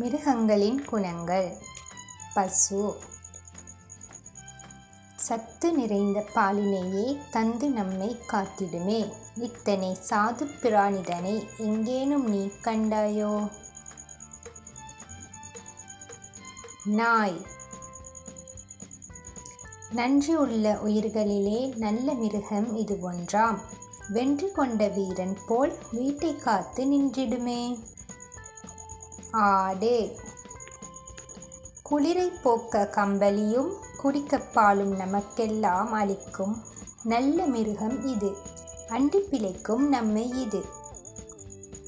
மிருகங்களின் குணங்கள். பசு. சத்து நிறைந்த பாலினையே தந்து நம்மை காத்திடுமே. இத்தனை சாது பிராணிதனை எங்கேனும் நீ கண்டாயோ? நாய். நன்றி உள்ள உயிர்களிலே நல்ல மிருகம் இது ஒன்றாம். வென்று கொண்ட வீரன் போல் வீட்டை காத்து நின்றிடுமே. ஆடு. குளிரை போக்க கம்பளியும் குடிக்கப்பாலும் நமக்கெல்லாம் அளிக்கும் நல்ல மிருகம் இது. அண்டி பிழைக்கும் நம்மை இது.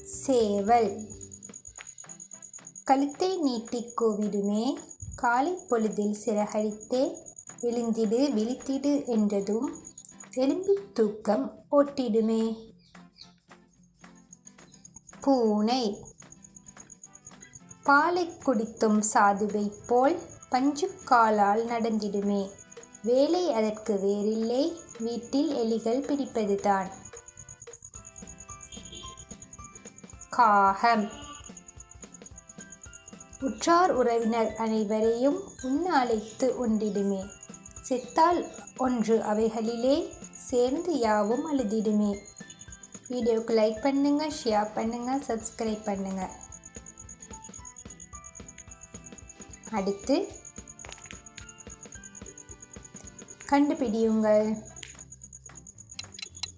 சேவல். கழுத்தை நீட்டி கூவிடுமே காலை பொழுதில் சிறகடித்தே எழுந்திடு விழித்திடு என்றதும் எலும்பி தூக்கம் ஓட்டிடுமே. பூனை. பாலை குடித்தும் சாதுவை போல் பஞ்சுக்காலால் நடந்திடுமே. வேலை அதற்கு வேறில்லை. வீட்டில் எலிகள் பிடிப்பதுதான். காகம். உற்றார் உறவினர் அனைவரையும் உண்ண அழைத்து உண்டிடுமே. செத்தால் ஒன்று அவைகளிலே சேர்ந்து யாவும் அழுதிடுமே. வீடியோவுக்கு லைக் பண்ணுங்கள் ஷேர் பண்ணுங்கள் சப்ஸ்கிரைப் பண்ணுங்கள் அடுத்து கண்டுபிடியுங்கள்.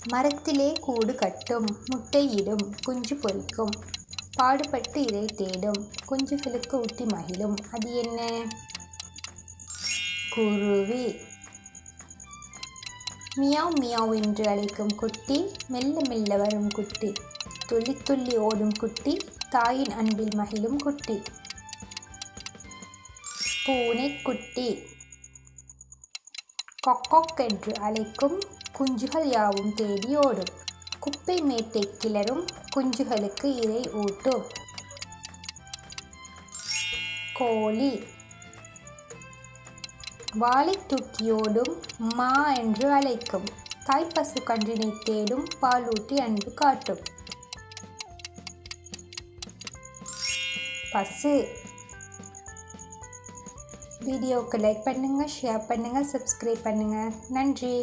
மரத்திலே கூடு கட்டும் முட்டையிடும் குஞ்சு பொரிக்கும் பாடுபட்டு இதை தேடும் குஞ்சுகளுக்கு ஊட்டி மகிழும். அது என்ன? குருவி. மியாவ் மியாவ் என்று அழைக்கும் குட்டி மெல்ல மெல்ல வரும் குட்டி துள்ளி துள்ளி ஓடும் குட்டி தாயின் அன்பில் மகிழும் குட்டி. பூனை குட்டி கொக்கொக் என்று அழைக்கும் குஞ்சுகள் யாவும் தேடி ஓடும். குப்பை மேட்டை கிளறும் குஞ்சுகளுக்கு இதை ஊட்டும். கோழி. வாளை தூக்கியோடும் மா என்று அழைக்கும். தாய்ப்பசு கன்றினை தேடும் பாலூட்டி அன்பு காட்டும். பசு. வீடியோவுக்கு லைக் பண்ணுங்கள் ஷேர் பண்ணுங்கள் சப்ஸ்கிரைப் பண்ணுங்கள் நன்றி.